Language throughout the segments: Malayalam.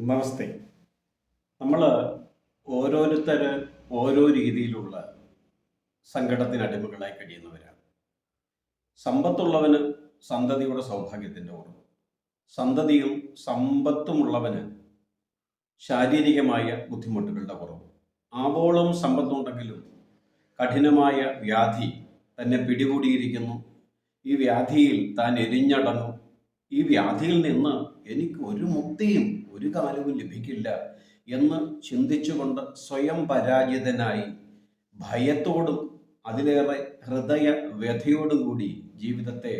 നമസ്തേ. നമ്മൾ ഓരോരുത്തർ ഓരോ രീതിയിലുള്ള സങ്കടത്തിന് അടിമകളായി കഴിയുന്നവരാണ്. സമ്പത്തുള്ളവന് സന്തതിയുടെ സൗഭാഗ്യത്തിന്റെ ഓർമ്മ. സന്തതിയും സമ്പത്തുമുള്ളവന് ശാരീരികമായ ബുദ്ധിമുട്ടുകളുടെ കുറവ് ആവോളം സമ്പത്തുണ്ടെങ്കിലും കഠിനമായ വ്യാധി തന്നെ പിടികൂടിയിരിക്കുന്നു. ഈ വ്യാധിയിൽ താൻ എരിഞ്ഞടങ്ങും ഈ വ്യാധിയിൽ നിന്ന് എനിക്ക് ഒരു മുക്തിയും ഒരു കാലവും ലഭിക്കില്ല എന്ന് ചിന്തിച്ചുകൊണ്ട് സ്വയം പരാജിതനായി ഭയത്തോടും അതിലേറെ ഹൃദയ വ്യഥയോടും കൂടി ജീവിതത്തെ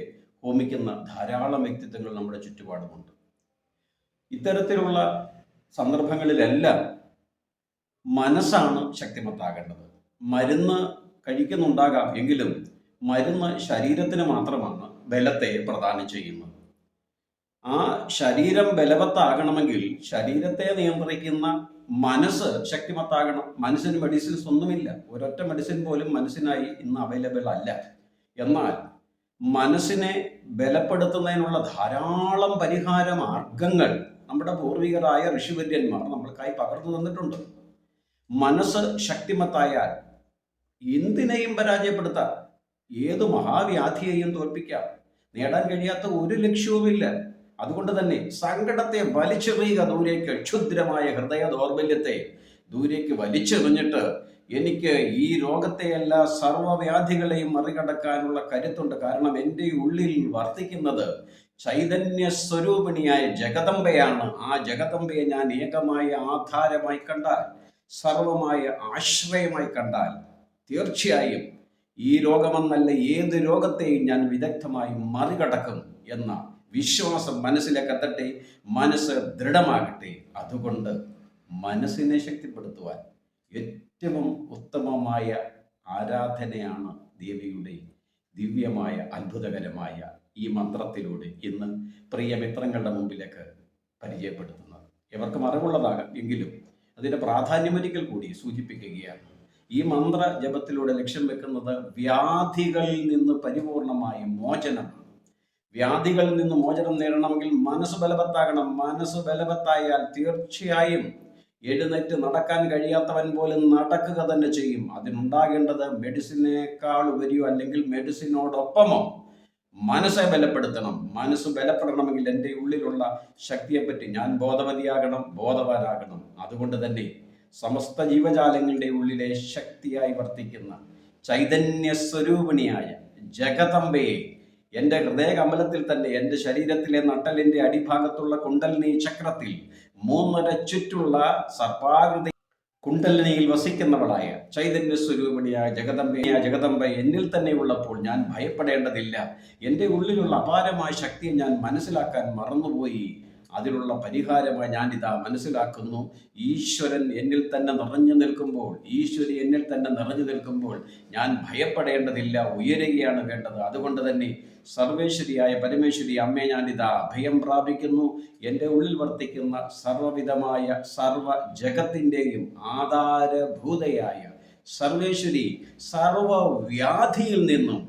ഹോമിക്കുന്ന ധാരാളം വ്യക്തിത്വങ്ങൾ നമ്മുടെ ചുറ്റുപാടുമുണ്ട്. ഇത്തരത്തിലുള്ള സന്ദർഭങ്ങളിലെല്ലാം മനസ്സാണ് ശക്തിമത്താകേണ്ടത്. മരുന്ന് കഴിക്കുന്നുണ്ടാകാം എങ്കിലും മരുന്ന് ശരീരത്തിന് മാത്രമാണ് ബലത്തെ പ്രദാനം ചെയ്യുന്നത്. ആ ശരീരം ബലവത്താകണമെങ്കിൽ ശരീരത്തെ നിയന്ത്രിക്കുന്ന മനസ്സ് ശക്തിമത്താകണം. മനസ്സിന് മെഡിസിൻസ് ഒന്നുമില്ല. ഒരൊറ്റ മെഡിസിൻ പോലും മനസ്സിനായി ഇന്ന് അവൈലബിൾ അല്ല. എന്നാൽ മനസ്സിനെ ബലപ്പെടുത്തുന്നതിനുള്ള ധാരാളം പരിഹാര മാർഗങ്ങൾ നമ്മുടെ പൂർവികരായ ഋഷിവര്യന്മാർ നമ്മൾക്കായി പകർന്നു തന്നിട്ടുണ്ട്. മനസ്സ് ശക്തിമത്തായാൽ എന്തിനേയും പരാജയപ്പെടുത്താം. ഏത് മഹാവ്യാധിയെയും തോൽപ്പിക്കാം. നേടാൻ കഴിയാത്ത ഒരു ലക്ഷ്യവുമില്ല. അതുകൊണ്ട് തന്നെ സങ്കടത്തെ വലിച്ചെറിയുക ദൂരേക്ക് ക്ഷുദ്രമായ ഹൃദയ ദൗർബല്യത്തെ ദൂരേക്ക് വലിച്ചെറിഞ്ഞിട്ട് എനിക്ക് ഈ രോഗത്തെയല്ല സർവവ്യാധികളെയും മറികടക്കാനുള്ള കരുത്തുണ്ട്. കാരണം എന്റെ ഉള്ളിൽ വർത്തിക്കുന്നത് ചൈതന്യ സ്വരൂപിണിയായ ജഗദമ്പയാണ് ആ ജഗദമ്പയെ ഞാൻ ഏകമായ ആധാരമായി കണ്ടാൽ സർവമായ ആശ്രയമായി കണ്ടാൽ തീർച്ചയായും ഈ രോഗമെന്നല്ല ഏത് രോഗത്തെയും ഞാൻ വിദഗ്ധമായി മറികടക്കും എന്ന വിശ്വാസം മനസ്സിലേക്ക് എത്തട്ടെ മനസ്സ് ദൃഢമാകട്ടെ. അതുകൊണ്ട് മനസ്സിനെ ശക്തിപ്പെടുത്തുവാൻ ഏറ്റവും ഉത്തമമായ ആരാധനയാണ് ദേവിയുടെ ദിവ്യമായ അത്ഭുതകരമായ ഈ മന്ത്രത്തിലൂടെ ഇന്ന് പ്രിയ മിത്രങ്ങളുടെ മുമ്പിലേക്ക് പരിചയപ്പെടുത്തുന്നത്. എവർക്കും അറിവുള്ളതാകാം. എങ്കിലും അതിന്റെ പ്രാധാന്യമൊരിക്കൽ കൂടി സൂചിപ്പിക്കുകയാണ്. ഈ മന്ത്ര ജപത്തിലൂടെ ലക്ഷ്യം വെക്കുന്നത് വ്യാധികളിൽ നിന്ന് പരിപൂർണമായ മോചനമാണ് വ്യാധികളിൽ നിന്ന് മോചനം നേടണമെങ്കിൽ മനസ്സ് ബലവത്താകണം. മനസ്സ് ബലവത്തായാൽ തീർച്ചയായും എഴുന്നേറ്റ് നടക്കാൻ കഴിയാത്തവൻ പോലും നടക്കുക തന്നെ ചെയ്യും. അതിനുണ്ടാകേണ്ടത് മെഡിസിനേക്കാൾ ഉപരിയോ അല്ലെങ്കിൽ മെഡിസിനോടൊപ്പമോ മനസ്സെ ബലപ്പെടുത്തണം. മനസ്സ് ബലപ്പെടണമെങ്കിൽ എന്റെ ഉള്ളിലുള്ള ശക്തിയെപ്പറ്റി ഞാൻ ബോധവതിയാകണം ബോധവാനാകണം. അതുകൊണ്ട് തന്നെ സമസ്ത ജീവജാലങ്ങളുടെ ഉള്ളിലെ ശക്തിയായി വർത്തിക്കുന്ന ചൈതന്യ സ്വരൂപിണിയായ ജഗതമ്പയെ എന്റെ ഹൃദയകമലത്തിൽ തന്നെ എന്റെ ശരീരത്തിലെ നട്ടലിന്റെ അടിഭാഗത്തുള്ള കുണ്ടലിനി ചക്രത്തിൽ മൂന്നര ചുറ്റുള്ള സർപ്പാകൃതി കുണ്ടലിനിയിൽ വസിക്കുന്നവളായ ചൈതന്യ സ്വരൂപിണിയായ ജഗദമ്പയായ ജഗദമ്പ എന്നിൽ തന്നെ ഉള്ളപ്പോൾ ഞാൻ ഭയപ്പെടേണ്ടതില്ല. എന്റെ ഉള്ളിലുള്ള അപാരമായ ശക്തിയെ ഞാൻ മനസ്സിലാക്കാൻ മറന്നുപോയി. അതിനുള്ള പരിഹാരമായി ഇതാ മനസ്സിലാക്കുന്നു. ഈശ്വരൻ എന്നിൽ തന്നെ നിറഞ്ഞു നിൽക്കുമ്പോൾ ഈശ്വരി എന്നിൽ തന്നെ നിറഞ്ഞു നിൽക്കുമ്പോൾ ഞാൻ ഭയപ്പെടേണ്ടതില്ല ഉയരുകയാണ് വേണ്ടത്. അതുകൊണ്ട് തന്നെ സർവേശ്വരിയായ പരമേശ്വരി അമ്മേ ഞാനിതാ അഭയം പ്രാപിക്കുന്നു. എന്റെ ഉള്ളിൽ വർത്തിക്കുന്ന സർവവിധമായ സർവ ജഗത്തിന്റെയും ആധാരഭൂതയായ സർവേശ്വരി സർവവ്യാധിയിൽ നിന്നും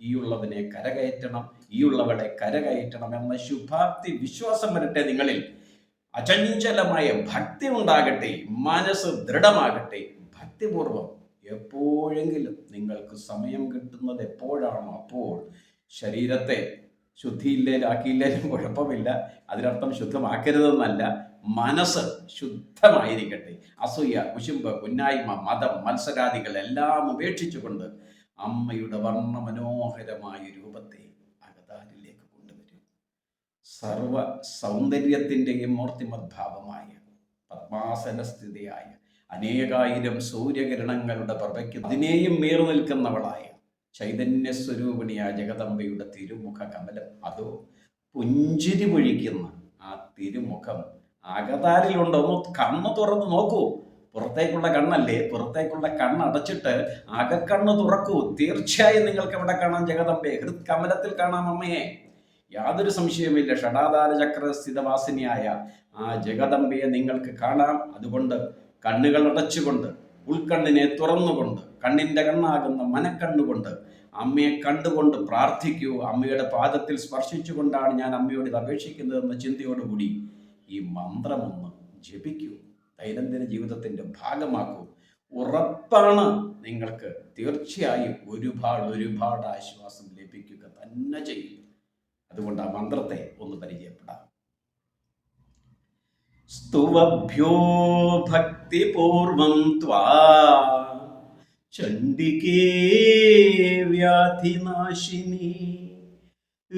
ഈ ഉള്ളവനെ കരകയറ്റണം ഈ ഉള്ളവളെ കരകയറ്റണം എന്ന ശുഭാപ്തി വിശ്വാസം വരട്ടെ നിങ്ങളിൽ. അചഞ്ചലമായ ഭക്തി ഉണ്ടാകട്ടെ മനസ്സ് ദൃഢമാകട്ടെ. ഭക്തിപൂർവം എപ്പോഴെങ്കിലും നിങ്ങൾക്ക് സമയം കിട്ടുന്നത് എപ്പോഴാണോ അപ്പോൾ ശരീരത്തെ ശുദ്ധിയില്ലേലാക്കിയില്ലേലും കുഴപ്പമില്ല. അതിനർത്ഥം ശുദ്ധമാക്കരുതെന്നല്ല മനസ്സ് ശുദ്ധമായിരിക്കട്ടെ. അസൂയ കുശുമ്പ് കുന്നായ്മ മതം മത്സരാദികൾ എല്ലാം ഉപേക്ഷിച്ചുകൊണ്ട് അമ്മയുടെ വർണ മനോഹരമായ രൂപത്തെ അകതാരിലേക്ക് കൊണ്ടുവരും. സർവ സൗന്ദര്യത്തിന്റെയും മൂർത്തിമദ്ഭാവമായ പത്മാസനസ്ഥിതിയായ അനേകായിരം സൂര്യകിരണങ്ങളുടെ പ്രഭയ്ക്ക് അതിനെയും മീറി നിൽക്കുന്നവളായ ചൈതന്യ സ്വരൂപിണിയായ ജഗദമ്പയുടെ തിരുമുഖ കമലം. അതോ പുഞ്ചിരി പൊഴിക്കുന്ന ആ തിരുമുഖം അകതാരിലുണ്ടോ? ഒന്ന് കണ്ണ് തുറന്ന് നോക്കൂ. പുറത്തേക്കുള്ള കണ്ണല്ലേ? പുറത്തേക്കുള്ള കണ്ണ് അടച്ചിട്ട് അകക്കണ്ണ് തുറക്കൂ. തീർച്ചയായും നിങ്ങൾക്ക് എവിടെ കാണാം ജഗദമ്പയെ ഹൃത് കമലത്തിൽ കാണാം അമ്മയെ. യാതൊരു സംശയവുമില്ല. ഷടാധാര ചക്ര സ്ഥിതവാസിനിയായ ആ ജഗദമ്പയെ നിങ്ങൾക്ക് കാണാം. അതുകൊണ്ട് കണ്ണുകൾ അടച്ചുകൊണ്ട് ഉൾക്കണ്ണിനെ തുറന്നുകൊണ്ട് കണ്ണിന്റെ കണ്ണാകുന്ന മനക്കണ്ണുകൊണ്ട് അമ്മയെ കണ്ടുകൊണ്ട് പ്രാർത്ഥിക്കൂ. അമ്മയുടെ പാദത്തിൽ സ്പർശിച്ചുകൊണ്ടാണ് ഞാൻ അമ്മയോട് ഇത് അപേക്ഷിക്കുന്നതെന്ന ചിന്തയോടുകൂടി ഈ മന്ത്രമൊന്ന് ജപിക്കൂ. ദൈനംദിന ജീവിതത്തിന്റെ ഭാഗമാക്കൂ. ഉറപ്പാണ് നിങ്ങൾക്ക് തീർച്ചയായും ഒരുപാട് ഒരുപാട് ആശ്വാസം ലഭിക്കുക തന്നെ ചെയ്യും. അതുകൊണ്ട് ആ മന്ത്രത്തെ ഒന്ന് പരിചയപ്പെടാം. സ്തുവഭ്യോ ഭക്തിപൂർവം ത്വാ. ചണ്ഡികേ വ്യാധിനാശിനി.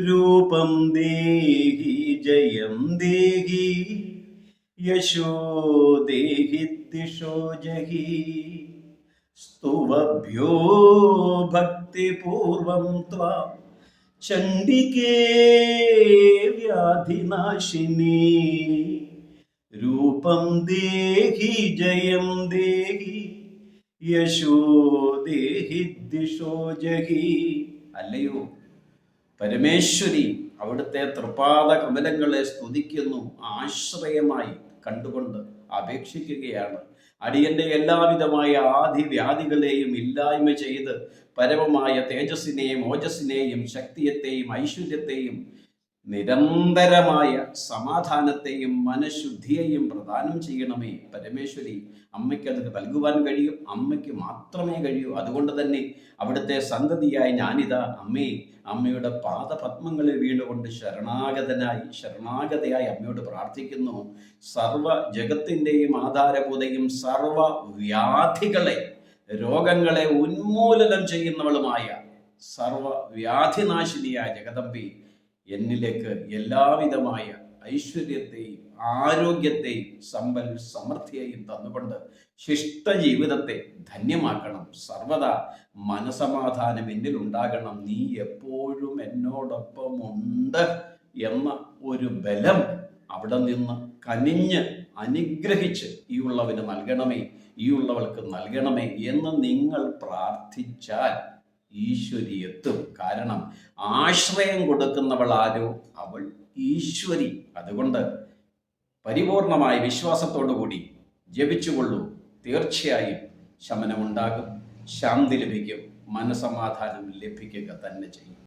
രൂപം ദേഹി ജയം ദേഹി. യശോ ദേഹി ദിശോ ജഹി. സ്തുവഭ്യോ ഭക്തിപൂർവം ത്വാ. ചണ്ഡികേ വ്യാധിനാശിനി. രൂപം ദേഹി ജയം ദേഹി യശോ ദേഹി ദിശോ ജഹി. അല്ലയോ? പരമേശ്വരി അവിടുത്തെ തൃപാദ കമലങ്ങളെ സ്തുതിക്കുന്നു ആശ്രയമായി കണ്ടുകൊണ്ട് അപേക്ഷിക്കുകയാണ്. അടിയന്റെ എല്ലാവിധമായ ആദി വ്യാധികളെയും ഇല്ലായ്മ ചെയ്ത് പരമമായ തേജസ്സിനെയും ഓജസ്സിനെയും ശക്തിയത്തെയും ഐശ്വര്യത്തെയും നിരന്തരമായ സമാധാനത്തെയും മനഃശുദ്ധിയെയും പ്രദാനം ചെയ്യണമേ. പരമേശ്വരി അമ്മയ്ക്ക് അത് നൽകുവാൻ കഴിയും. അമ്മയ്ക്ക് മാത്രമേ കഴിയൂ. അതുകൊണ്ട് തന്നെ അവിടുത്തെ സന്തതിയായ ഞാനിതാ അമ്മേ അമ്മയുടെ പാദപത്മങ്ങളിൽ വീണുകൊണ്ട് ശരണാഗതനായി ശരണാഗതയായി അമ്മയോട് പ്രാർത്ഥിക്കുന്നു. സർവ ജഗത്തിന്റെയും ആധാരഭൂതയും സർവ വ്യാധികളെ രോഗങ്ങളെ ഉന്മൂലനം ചെയ്യുന്നവളുമായ സർവ വ്യാധിനാശിനിയായ ജഗദമ്പി എന്നിലേക്ക് എല്ലാവിധമായ ഐശ്വര്യത്തെയും ആരോഗ്യത്തെയും സമ്പൽ സമൃദ്ധിയെയും തന്നുകൊണ്ട് ശിഷ്ട ജീവിതത്തെ ധന്യമാക്കണം. സർവദാ മനസമാധാനം എന്നിൽ ഉണ്ടാകണം. നീ എപ്പോഴും എന്നോടൊപ്പം ഉണ്ട് എന്ന ഒരു ബലം അവിടെ നിന്ന് കനിഞ്ഞ് അനുഗ്രഹിച്ച് ഈ ഉള്ളവന് നൽകണമേ ഈ ഉള്ളവൾക്ക് നൽകണമേ എന്ന് നിങ്ങൾ പ്രാർത്ഥിച്ചാൽ ഈശ്വരി എത്തും കാരണം ആശ്രയം കൊടുക്കുന്നവൾ ആരോ അവൾ ഈശ്വരി. അതുകൊണ്ട് പരിപൂർണമായ വിശ്വാസത്തോടു കൂടി ജപിച്ചുകൊള്ളൂ. തീർച്ചയായും ശമനമുണ്ടാകും. ശാന്തി ലഭിക്കും. മനസമാധാനം ലഭിക്കുക തന്നെ ചെയ്യും.